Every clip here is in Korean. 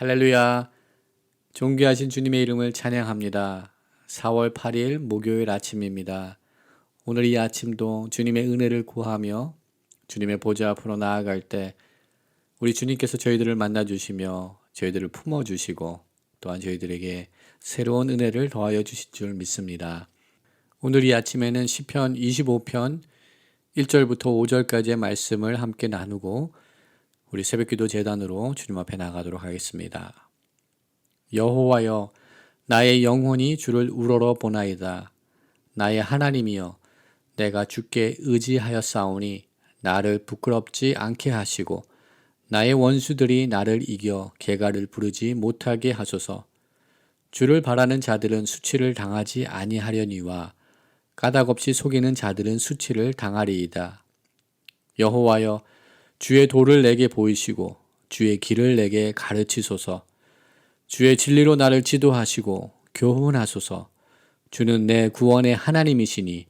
할렐루야. 존귀하신 주님의 이름을 찬양합니다. 4월 8일 목요일 아침입니다. 오늘 이 아침도 주님의 은혜를 구하며 주님의 보좌 앞으로 나아갈 때 우리 주님께서 저희들을 만나 주시며 저희들을 품어 주시고 또한 저희들에게 새로운 은혜를 더하여 주실 줄 믿습니다. 오늘 이 아침에는 시편 25편 1절부터 5절까지의 말씀을 함께 나누고 우리 새벽기도 재단으로 주님 앞에 나가도록 하겠습니다. 여호와여 나의 영혼이 주를 우러러 보나이다. 나의 하나님이여 내가 주께 의지하였사오니 나를 부끄럽지 않게 하시고 나의 원수들이 나를 이겨 개가를 부르지 못하게 하소서. 주를 바라는 자들은 수치를 당하지 아니하려니와 까닭없이 속이는 자들은 수치를 당하리이다. 여호와여 주의 도를 내게 보이시고 주의 길을 내게 가르치소서. 주의 진리로 나를 지도하시고 교훈하소서. 주는 내 구원의 하나님이시니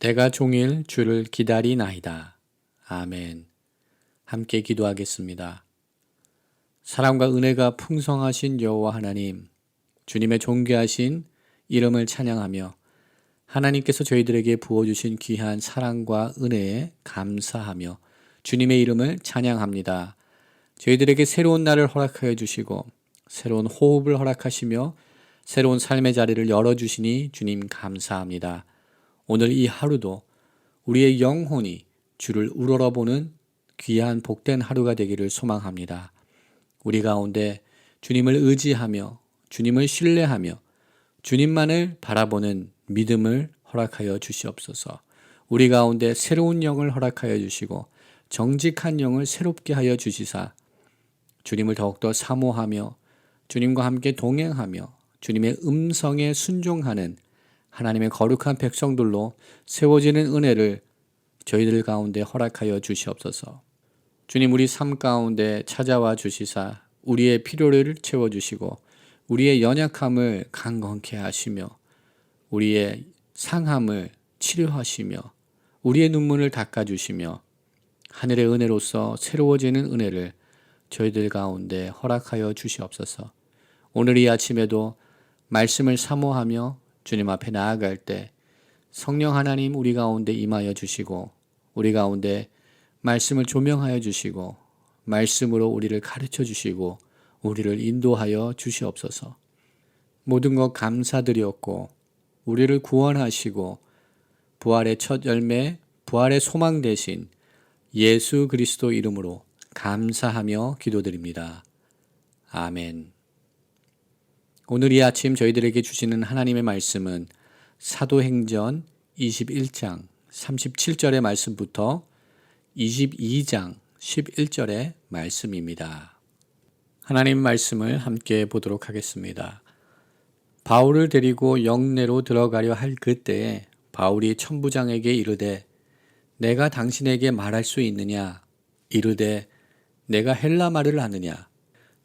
내가 종일 주를 기다리나이다. 아멘. 함께 기도하겠습니다. 사랑과 은혜가 풍성하신 여호와 하나님, 주님의 존귀하신 이름을 찬양하며 하나님께서 저희들에게 부어주신 귀한 사랑과 은혜에 감사하며 주님의 이름을 찬양합니다. 저희들에게 새로운 날을 허락하여 주시고 새로운 호흡을 허락하시며 새로운 삶의 자리를 열어주시니 주님 감사합니다. 오늘 이 하루도 우리의 영혼이 주를 우러러보는 귀한 복된 하루가 되기를 소망합니다. 우리 가운데 주님을 의지하며 주님을 신뢰하며 주님만을 바라보는 믿음을 허락하여 주시옵소서. 우리 가운데 새로운 영을 허락하여 주시고 정직한 영을 새롭게 하여 주시사 주님을 더욱더 사모하며 주님과 함께 동행하며 주님의 음성에 순종하는 하나님의 거룩한 백성들로 세워지는 은혜를 저희들 가운데 허락하여 주시옵소서. 주님 우리 삶 가운데 찾아와 주시사 우리의 필요를 채워 주시고 우리의 연약함을 강건케 하시며 우리의 상함을 치료하시며 우리의 눈물을 닦아 주시며 하늘의 은혜로서 새로워지는 은혜를 저희들 가운데 허락하여 주시옵소서. 오늘 이 아침에도 말씀을 사모하며 주님 앞에 나아갈 때 성령 하나님 우리 가운데 임하여 주시고 우리 가운데 말씀을 조명하여 주시고 말씀으로 우리를 가르쳐 주시고 우리를 인도하여 주시옵소서. 모든 것 감사드렸고 우리를 구원하시고 부활의 첫 열매, 부활의 소망 대신 예수 그리스도 이름으로 감사하며 기도드립니다. 아멘. 오늘 이 아침 저희들에게 주시는 하나님의 말씀은 사도행전 21장 37절의 말씀부터 22장 11절의 말씀입니다. 하나님 말씀을 함께 보도록 하겠습니다. 바울을 데리고 영내로 들어가려 할 그때에 바울이 천부장에게 이르되 내가 당신에게 말할 수 있느냐? 이르되 내가 헬라 말을 하느냐?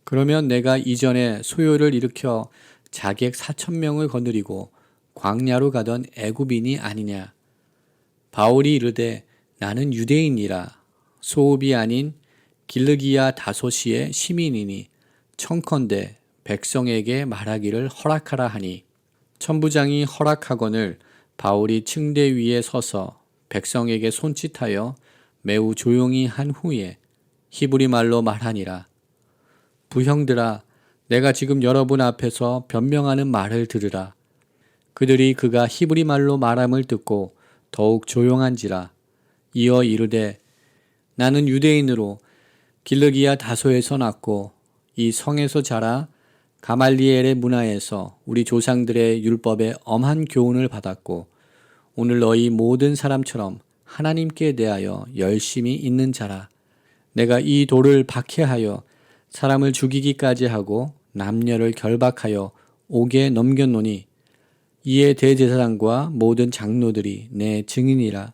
그러면 내가 이전에 소요를 일으켜 자객 사천 명을 거느리고 광야로 가던 애굽인이 아니냐? 바울이 이르되 나는 유대인이라. 소읍이 아닌 길르기야 다소시의 시민이니 청컨대 백성에게 말하기를 허락하라 하니. 천부장이 허락하거늘 바울이 층대 위에 서서 백성에게 손짓하여 매우 조용히 한 후에 히브리 말로 말하니라. 부형들아 내가 지금 여러분 앞에서 변명하는 말을 들으라. 그들이 그가 히브리 말로 말함을 듣고 더욱 조용한지라. 이어 이르되 나는 유대인으로 길르기야 다소에서 났고 이 성에서 자라 가말리엘의 문화에서 우리 조상들의 율법에 엄한 교훈을 받았고 오늘 너희 모든 사람처럼 하나님께 대하여 열심히 있는 자라. 내가 이 돌을 박해하여 사람을 죽이기까지 하고 남녀를 결박하여 옥에 넘겼노니 이에 대제사장과 모든 장로들이 내 증인이라.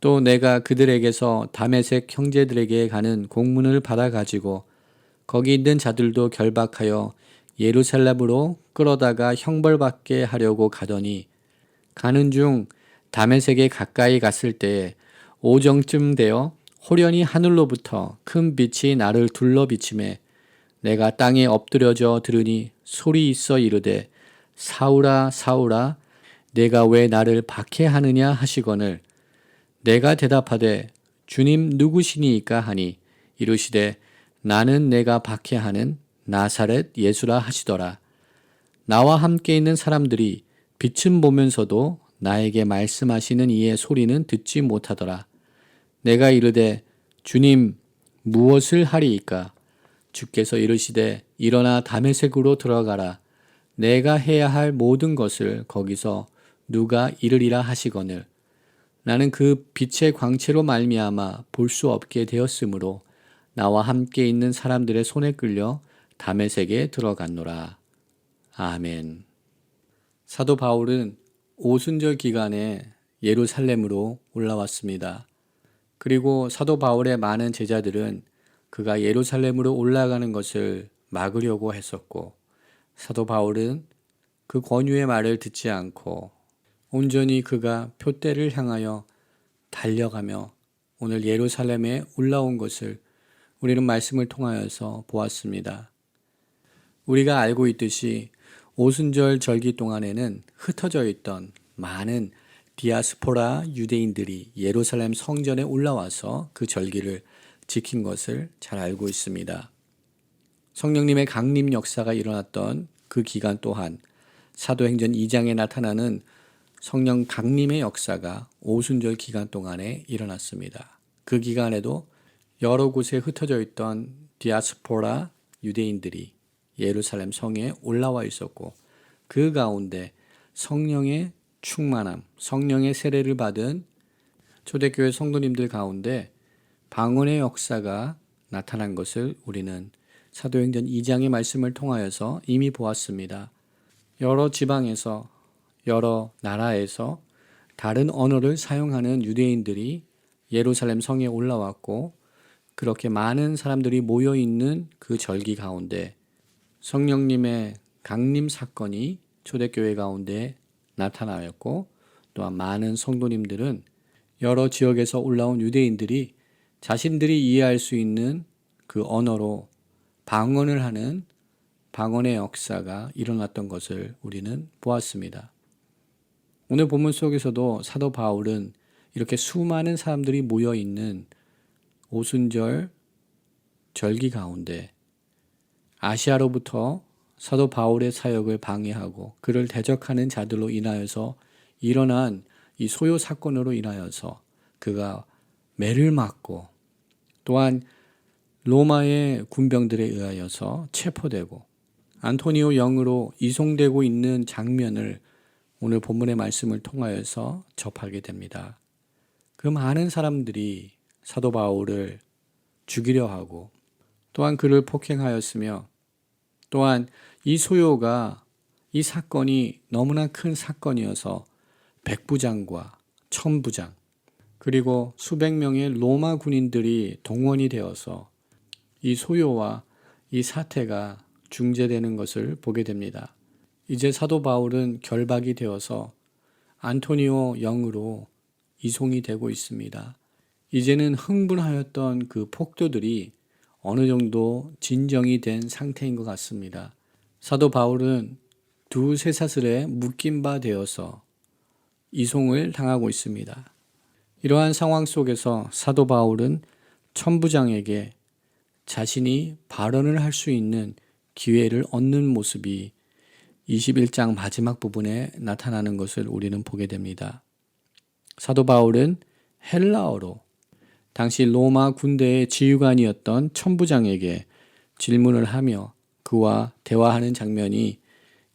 또 내가 그들에게서 다메색 형제들에게 가는 공문을 받아 가지고 거기 있는 자들도 결박하여 예루살렘으로 끌어다가 형벌받게 하려고 가더니 가는 중 다메섹에 가까이 갔을 때에 오정쯤 되어 호련히 하늘로부터 큰 빛이 나를 둘러 비침에 내가 땅에 엎드려져 들으니 소리 있어 이르되 사울아 사울아 내가 왜 나를 박해하느냐 하시거늘 내가 대답하되 주님 누구시니이까 하니? 이르시되 나는 내가 박해하는 나사렛 예수라 하시더라. 나와 함께 있는 사람들이 빛은 보면서도 나에게 말씀하시는 이의 소리는 듣지 못하더라. 내가 이르되 주님 무엇을 하리이까? 주께서 이르시되 일어나 담에색으로 들어가라. 내가 해야 할 모든 것을 거기서 누가 이르리라 하시거늘. 나는 그 빛의 광채로 말미암아 볼 수 없게 되었으므로 나와 함께 있는 사람들의 손에 끌려 담에색에 들어갔노라. 아멘 사도 바울은 오순절 기간에 예루살렘으로 올라왔습니다. 그리고 사도 바울의 많은 제자들은 그가 예루살렘으로 올라가는 것을 막으려고 했었고 사도 바울은 그 권유의 말을 듣지 않고 온전히 그가 표대를 향하여 달려가며 오늘 예루살렘에 올라온 것을 우리는 말씀을 통하여서 보았습니다. 우리가 알고 있듯이 오순절 절기 동안에는 흩어져 있던 많은 디아스포라 유대인들이 예루살렘 성전에 올라와서 그 절기를 지킨 것을 잘 알고 있습니다. 성령님의 강림 역사가 일어났던 그 기간 또한 사도행전 2장에 나타나는 성령 강림의 역사가 오순절 기간 동안에 일어났습니다. 그 기간에도 여러 곳에 흩어져 있던 디아스포라 유대인들이 예루살렘 성에 올라와 있었고 그 가운데 성령의 충만함, 성령의 세례를 받은 초대교회 성도님들 가운데 방언의 역사가 나타난 것을 우리는 사도행전 2장의 말씀을 통하여서 이미 보았습니다. 여러 지방에서 여러 나라에서 다른 언어를 사용하는 유대인들이 예루살렘 성에 올라왔고 그렇게 많은 사람들이 모여 있는 그 절기 가운데 성령님의 강림 사건이 초대교회 가운데 나타나였고 또한 많은 성도님들은 여러 지역에서 올라온 유대인들이 자신들이 이해할 수 있는 그 언어로 방언을 하는 방언의 역사가 일어났던 것을 우리는 보았습니다. 오늘 본문 속에서도 사도 바울은 이렇게 수많은 사람들이 모여 있는 오순절 절기 가운데 아시아로부터 사도 바울의 사역을 방해하고 그를 대적하는 자들로 인하여서 일어난 이 소요 사건으로 인하여서 그가 매를 맞고 또한 로마의 군병들에 의하여서 체포되고 안토니오 영으로 이송되고 있는 장면을 오늘 본문의 말씀을 통하여서 접하게 됩니다. 그 많은 사람들이 사도 바울을 죽이려 하고 또한 그를 폭행하였으며 또한 이 소요가 이 사건이 너무나 큰 사건이어서 백부장과 천부장 그리고 수백 명의 로마 군인들이 동원이 되어서 이 소요와 이 사태가 중재되는 것을 보게 됩니다. 이제 사도 바울은 결박이 되어서 안토니오 영으로 이송이 되고 있습니다. 이제는 흥분하였던 그 폭도들이 어느 정도 진정이 된 상태인 것 같습니다. 사도 바울은 두 쇠사슬에 묶인 바 되어서 이송을 당하고 있습니다. 이러한 상황 속에서 사도 바울은 천부장에게 자신이 발언을 할 수 있는 기회를 얻는 모습이 21장 마지막 부분에 나타나는 것을 우리는 보게 됩니다. 사도 바울은 헬라어로 당시 로마 군대의 지휘관이었던 천부장에게 질문을 하며 그와 대화하는 장면이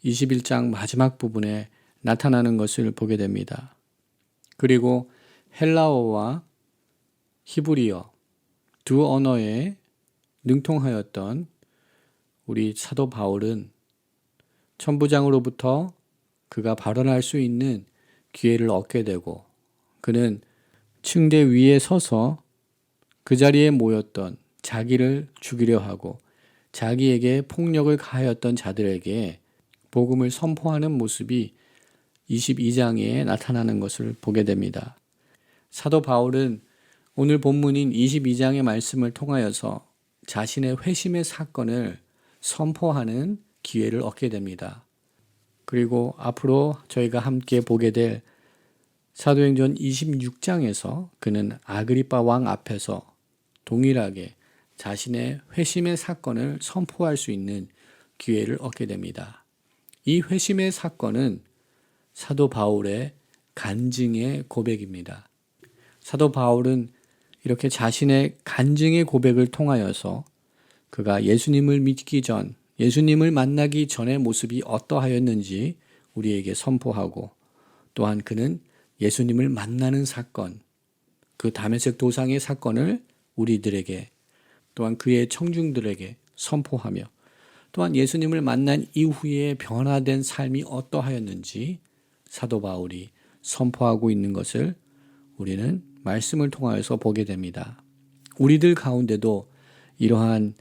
21장 마지막 부분에 나타나는 것을 보게 됩니다. 그리고 헬라어와 히브리어 두 언어에 능통하였던 우리 사도 바울은 천부장으로부터 그가 발언할 수 있는 기회를 얻게 되고 그는 층대 위에 서서 그 자리에 모였던 자기를 죽이려 하고 자기에게 폭력을 가하였던 자들에게 복음을 선포하는 모습이 22장에 나타나는 것을 보게 됩니다. 사도 바울은 오늘 본문인 22장의 말씀을 통하여서 자신의 회심의 사건을 선포하는 기회를 얻게 됩니다. 그리고 앞으로 저희가 함께 보게 될 사도행전 26장에서 그는 아그리파 왕 앞에서 동일하게 자신의 회심의 사건을 선포할 수 있는 기회를 얻게 됩니다. 이 회심의 사건은 사도 바울의 간증의 고백입니다. 사도 바울은 이렇게 자신의 간증의 고백을 통하여서 그가 예수님을 믿기 전, 예수님을 만나기 전의 모습이 어떠하였는지 우리에게 선포하고 또한 그는 예수님을 만나는 사건, 그 담에색 도상의 사건을 우리들에게 또한 그의 청중들에게 선포하며 또한 예수님을 만난 이후에 변화된 삶이 어떠하였는지 사도 바울이 선포하고 있는 것을 우리는 말씀을 통하여서 보게 됩니다. 우리들 가운데도 이러한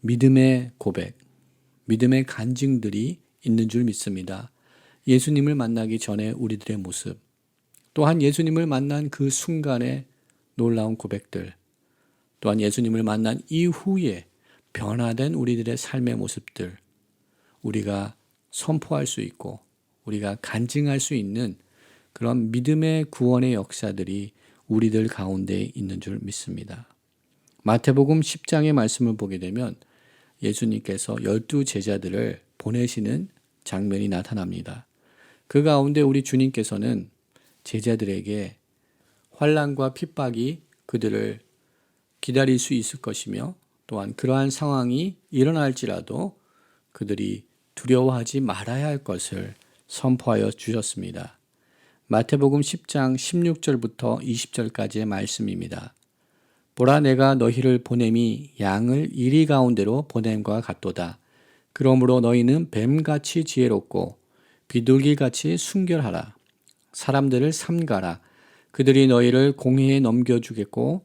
믿음의 고백, 믿음의 간증들이 있는 줄 믿습니다. 예수님을 만나기 전에 우리들의 모습, 또한 예수님을 만난 그 순간의 놀라운 고백들, 또한 예수님을 만난 이후에 변화된 우리들의 삶의 모습들, 우리가 선포할 수 있고, 우리가 간증할 수 있는 그런 믿음의 구원의 역사들이 우리들 가운데 있는 줄 믿습니다. 마태복음 10장의 말씀을 보게 되면 예수님께서 열두 제자들을 보내시는 장면이 나타납니다. 그 가운데 우리 주님께서는 제자들에게 환란과 핍박이 그들을 기다릴 수 있을 것이며 또한 그러한 상황이 일어날지라도 그들이 두려워하지 말아야 할 것을 선포하여 주셨습니다. 마태복음 10장 16절부터 20절까지의 말씀입니다. 보라 내가 너희를 보냄이 양을 이리 가운데로 보냄과 같도다. 그러므로 너희는 뱀같이 지혜롭고 비둘기같이 순결하라. 사람들을 삼가라. 그들이 너희를 공회에 넘겨주겠고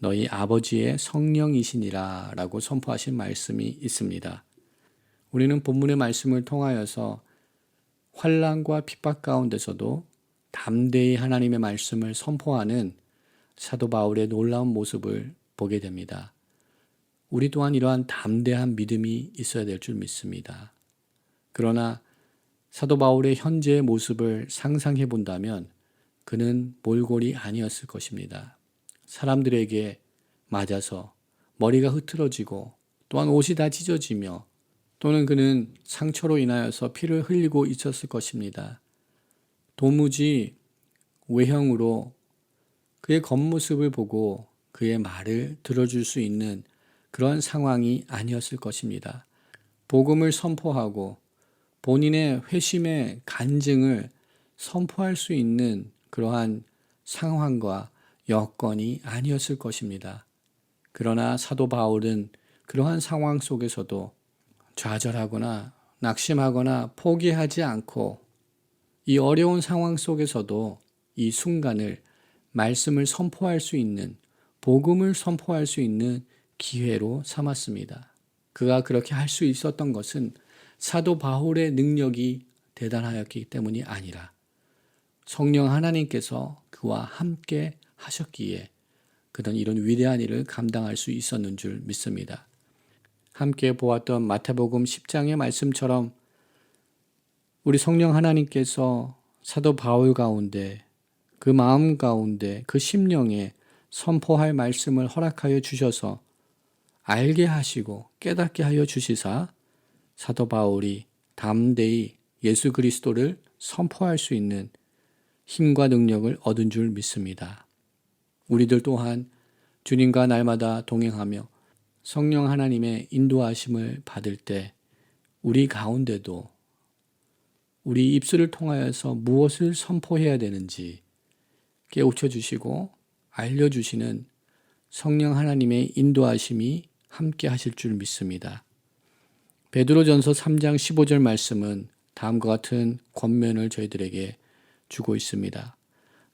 너희 아버지의 성령이시니라 라고 선포하신 말씀이 있습니다. 우리는 본문의 말씀을 통하여서 환란과 핍박 가운데서도 담대히 하나님의 말씀을 선포하는 사도 바울의 놀라운 모습을 보게 됩니다. 우리 또한 이러한 담대한 믿음이 있어야 될 줄 믿습니다. 그러나 사도 바울의 현재의 모습을 상상해 본다면 그는 몰골이 아니었을 것입니다. 사람들에게 맞아서 머리가 흐트러지고 또한 옷이 다 찢어지며 또는 그는 상처로 인하여서 피를 흘리고 있었을 것입니다. 도무지 외형으로 그의 겉모습을 보고 그의 말을 들어줄 수 있는 그런 상황이 아니었을 것입니다. 복음을 선포하고 본인의 회심의 간증을 선포할 수 있는 그러한 상황과 여건이 아니었을 것입니다. 그러나 사도 바울은 그러한 상황 속에서도 좌절하거나 낙심하거나 포기하지 않고 이 어려운 상황 속에서도 이 순간을 말씀을 선포할 수 있는 복음을 선포할 수 있는 기회로 삼았습니다. 그가 그렇게 할 수 있었던 것은 사도 바울의 능력이 대단하였기 때문이 아니라 성령 하나님께서 그와 함께 하셨기에 그는 이런 위대한 일을 감당할 수 있었는 줄 믿습니다. 함께 보았던 마태복음 10장의 말씀처럼 우리 성령 하나님께서 사도 바울 가운데 그 마음 가운데 그 심령에 선포할 말씀을 허락하여 주셔서 알게 하시고 깨닫게 하여 주시사 사도 바울이 담대히 예수 그리스도를 선포할 수 있는 힘과 능력을 얻은 줄 믿습니다. 우리들 또한 주님과 날마다 동행하며 성령 하나님의 인도하심을 받을 때 우리 가운데도 우리 입술을 통하여서 무엇을 선포해야 되는지 깨우쳐 주시고 알려주시는 성령 하나님의 인도하심이 함께 하실 줄 믿습니다. 베드로전서 3장 15절 말씀은 다음과 같은 권면을 저희들에게 주고 있습니다.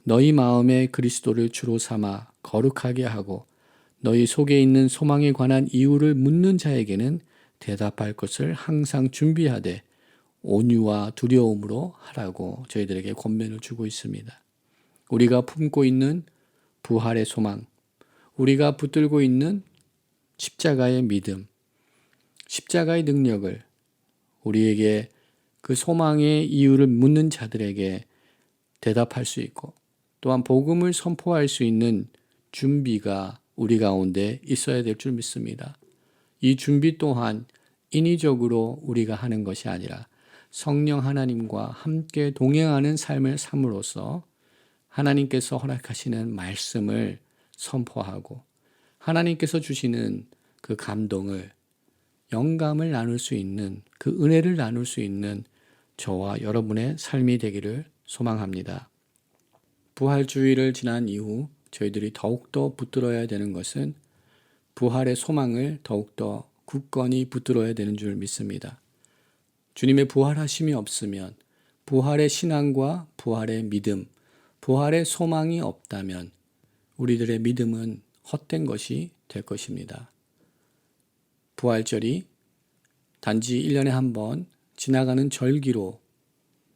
너희 마음에 그리스도를 주로 삼아 거룩하게 하고 너희 속에 있는 소망에 관한 이유를 묻는 자에게는 대답할 것을 항상 준비하되 온유와 두려움으로 하라고 저희들에게 권면을 주고 있습니다. 우리가 품고 있는 부활의 소망, 우리가 붙들고 있는 십자가의 믿음, 십자가의 능력을 우리에게 그 소망의 이유를 묻는 자들에게 대답할 수 있고 또한 복음을 선포할 수 있는 준비가 우리 가운데 있어야 될 줄 믿습니다. 이 준비 또한 인위적으로 우리가 하는 것이 아니라 성령 하나님과 함께 동행하는 삶을 삶으로써 하나님께서 허락하시는 말씀을 선포하고 하나님께서 주시는 그 감동을 영감을 나눌 수 있는 그 은혜를 나눌 수 있는 저와 여러분의 삶이 되기를 소망합니다. 부활주의를 지난 이후 저희들이 더욱더 붙들어야 되는 것은 부활의 소망을 더욱더 굳건히 붙들어야 되는 줄 믿습니다. 주님의 부활하심이 없으면 부활의 신앙과 부활의 믿음, 부활의 소망이 없다면 우리들의 믿음은 헛된 것이 될 것입니다. 부활절이 단지 1년에 한 번 지나가는 절기로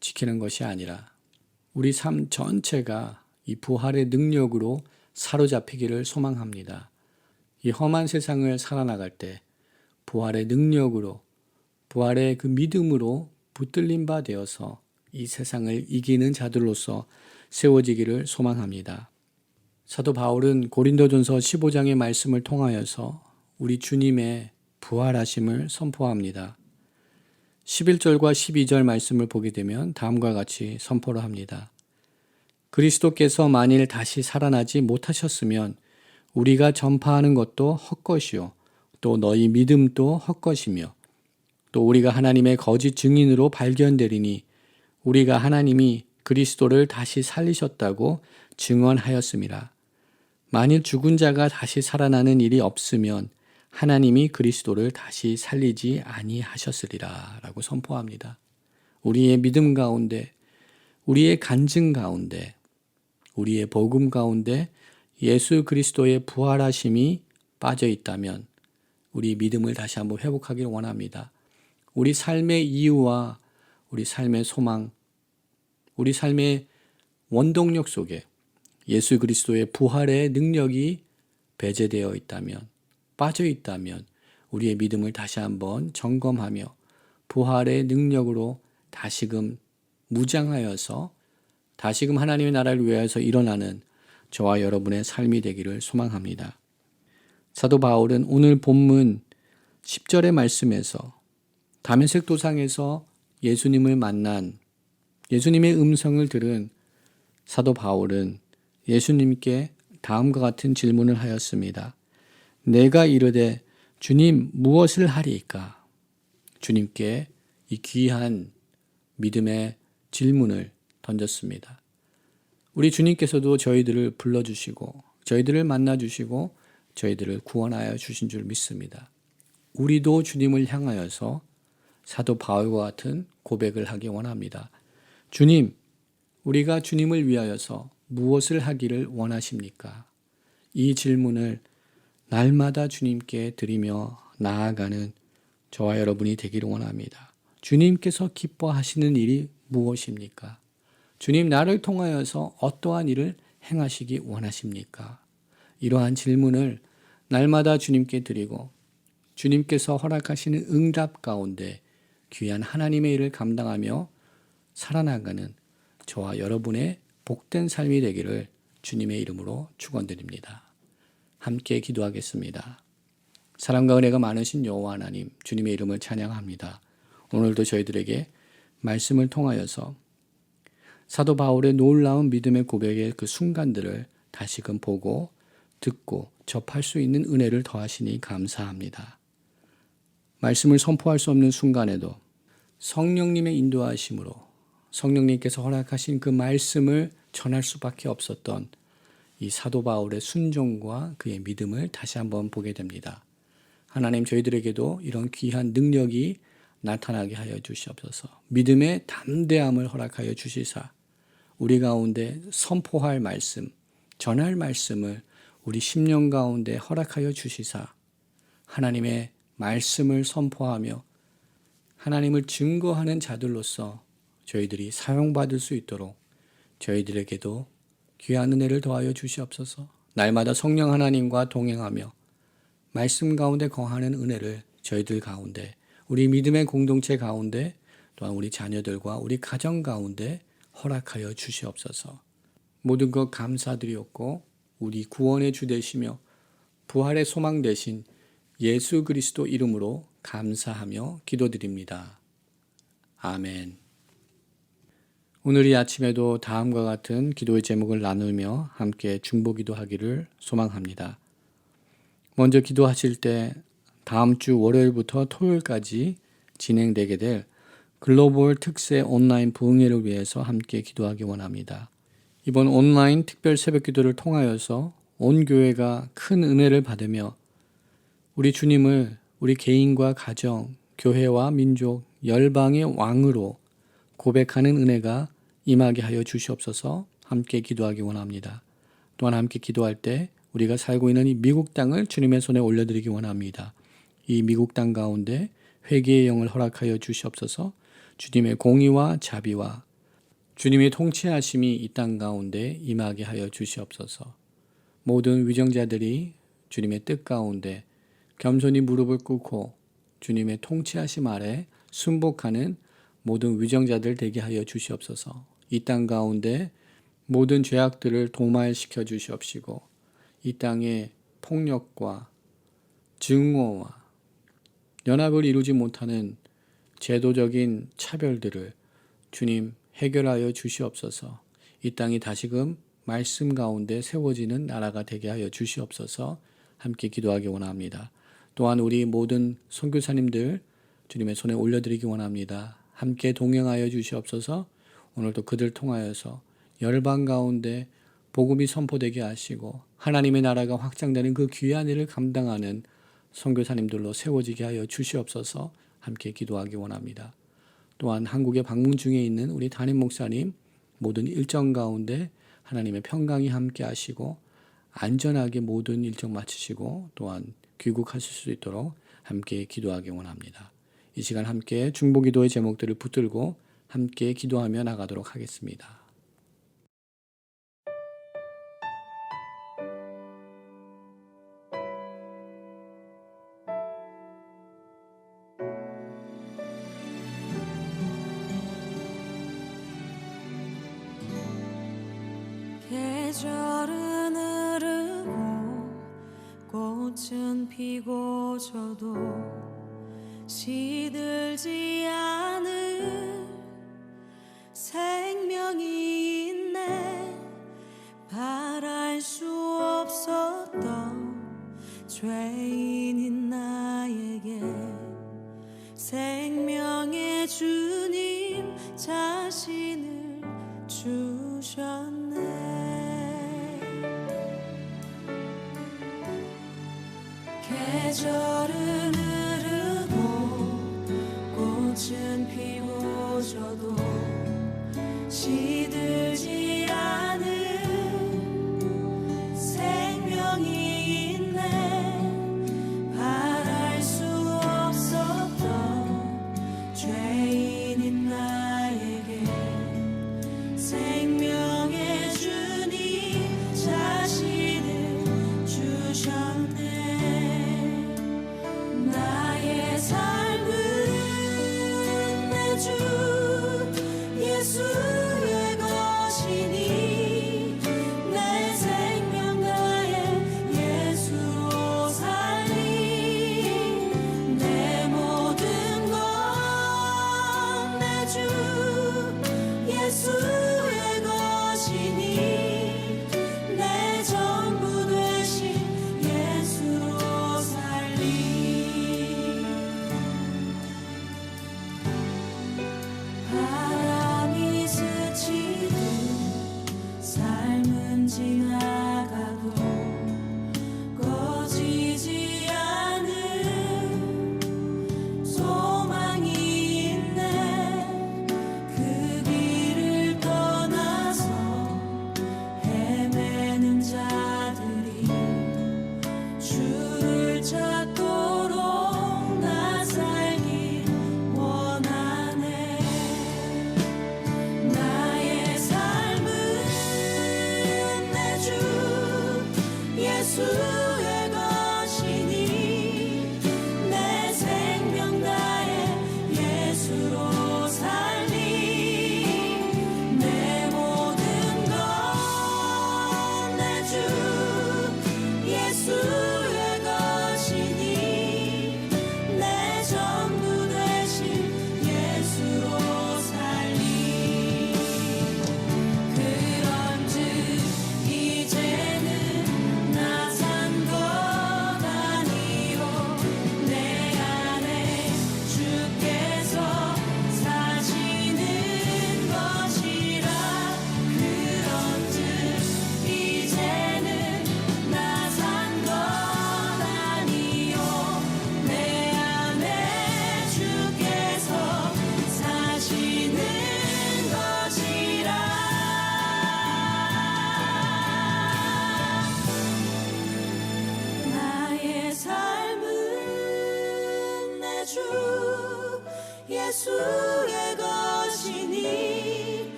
지키는 것이 아니라 우리 삶 전체가 이 부활의 능력으로 사로잡히기를 소망합니다. 이 험한 세상을 살아나갈 때 부활의 능력으로 부활의 그 믿음으로 붙들림 바 되어서 이 세상을 이기는 자들로서 세워지기를 소망합니다. 사도 바울은 고린도전서 15장의 말씀을 통하여서 우리 주님의 부활하심을 선포합니다. 11절과 12절 말씀을 보게 되면 다음과 같이 선포를 합니다. 그리스도께서 만일 다시 살아나지 못하셨으면 우리가 전파하는 것도 헛것이요. 또 너희 믿음도 헛것이며 또 우리가 하나님의 거짓 증인으로 발견되리니 우리가 하나님이 그리스도를 다시 살리셨다고 증언하였습니다. 만일 죽은 자가 다시 살아나는 일이 없으면 하나님이 그리스도를 다시 살리지 아니하셨으리라 라고 선포합니다. 우리의 믿음 가운데, 우리의 간증 가운데, 우리의 복음 가운데 예수 그리스도의 부활하심이 빠져 있다면 우리 믿음을 다시 한번 회복하기를 원합니다. 우리 삶의 이유와 우리 삶의 소망, 우리 삶의 원동력 속에 예수 그리스도의 부활의 능력이 배제되어 있다면 빠져 있다면 우리의 믿음을 다시 한번 점검하며 부활의 능력으로 다시금 무장하여서 다시금 하나님의 나라를 위하여서 일어나는 저와 여러분의 삶이 되기를 소망합니다. 사도 바울은 오늘 본문 10절의 말씀에서 다메섹 도상에서 예수님을 만난 예수님의 음성을 들은 사도 바울은 예수님께 다음과 같은 질문을 하였습니다. 내가 이르되 주님 무엇을 하리이까? 주님께 이 귀한 믿음의 질문을 던졌습니다. 우리 주님께서도 저희들을 불러주시고 저희들을 만나주시고 저희들을 구원하여 주신 줄 믿습니다. 우리도 주님을 향하여서 사도 바울과 같은 고백을 하기 원합니다. 주님, 우리가 주님을 위하여서 무엇을 하기를 원하십니까? 이 질문을 날마다 주님께 드리며 나아가는 저와 여러분이 되기를 원합니다. 주님께서 기뻐하시는 일이 무엇입니까? 주님 나를 통하여서 어떠한 일을 행하시기 원하십니까? 이러한 질문을 날마다 주님께 드리고 주님께서 허락하시는 응답 가운데 귀한 하나님의 일을 감당하며 살아나가는 저와 여러분의 복된 삶이 되기를 주님의 이름으로 축원드립니다. 함께 기도하겠습니다. 사랑과 은혜가 많으신 여호와 하나님 주님의 이름을 찬양합니다. 오늘도 저희들에게 말씀을 통하여서 사도 바울의 놀라운 믿음의 고백의 그 순간들을 다시금 보고 듣고 접할 수 있는 은혜를 더하시니 감사합니다. 말씀을 선포할 수 없는 순간에도 성령님의 인도하심으로 성령님께서 허락하신 그 말씀을 전할 수밖에 없었던 이 사도 바울의 순종과 그의 믿음을 다시 한번 보게 됩니다. 하나님 저희들에게도 이런 귀한 능력이 나타나게 하여 주시옵소서. 믿음의 담대함을 허락하여 주시사 우리 가운데 선포할 말씀, 전할 말씀을 우리 10년 가운데 허락하여 주시사 하나님의 말씀을 선포하며 하나님을 증거하는 자들로서 저희들이 사용받을 수 있도록 저희들에게도 귀한 은혜를 더하여 주시옵소서. 날마다 성령 하나님과 동행하며 말씀 가운데 거하는 은혜를 저희들 가운데 우리 믿음의 공동체 가운데 또한 우리 자녀들과 우리 가정 가운데 허락하여 주시옵소서. 모든 것 감사드리옵고 우리 구원의 주 되시며 부활의 소망 되신 예수 그리스도 이름으로 감사하며 기도드립니다. 아멘. 오늘 이 아침에도 다음과 같은 기도의 제목을 나누며 함께 중보기도 하기를 소망합니다. 먼저 기도하실 때 다음 주 월요일부터 토요일까지 진행되게 될 글로벌 특세 온라인 부흥회를 위해서 함께 기도하기 원합니다. 이번 온라인 특별 새벽 기도를 통하여서 온 교회가 큰 은혜를 받으며 우리 주님을 우리 개인과 가정, 교회와 민족, 열방의 왕으로 고백하는 은혜가 임하게 하여 주시옵소서 함께 기도하기 원합니다. 또한 함께 기도할 때 우리가 살고 있는 이 미국 땅을 주님의 손에 올려드리기 원합니다. 이 미국 땅 가운데 회개의 영을 허락하여 주시옵소서 주님의 공의와 자비와 주님의 통치하심이 이 땅 가운데 임하게 하여 주시옵소서 모든 위정자들이 주님의 뜻 가운데 겸손히 무릎을 꿇고 주님의 통치하심 아래 순복하는 모든 위정자들 되게 하여 주시옵소서. 이 땅 가운데 모든 죄악들을 도말시켜 주시옵시고 이 땅의 폭력과 증오와 연합을 이루지 못하는 제도적인 차별들을 주님 해결하여 주시옵소서. 이 땅이 다시금 말씀 가운데 세워지는 나라가 되게 하여 주시옵소서. 함께 기도하기 원합니다. 또한 우리 모든 선교사님들 주님의 손에 올려드리기 원합니다. 함께 동행하여 주시옵소서. 오늘도 그들 통하여서 열방 가운데 복음이 선포되게 하시고 하나님의 나라가 확장되는 그 귀한 일을 감당하는 선교사님들로 세워지게 하여 주시옵소서. 함께 기도하기 원합니다. 또한 한국에 방문 중에 있는 우리 담임 목사님 모든 일정 가운데 하나님의 평강이 함께 하시고 안전하게 모든 일정 마치시고 또한 귀국하실 수 있도록 함께 기도하기 원합니다. 이 시간 함께 중보기도의 제목들을 붙들고 함께 기도하며 나가도록 하겠습니다. 생명의 주님 자신을 주셨네. 계절은 흐르고 꽃은 피고 저도 시들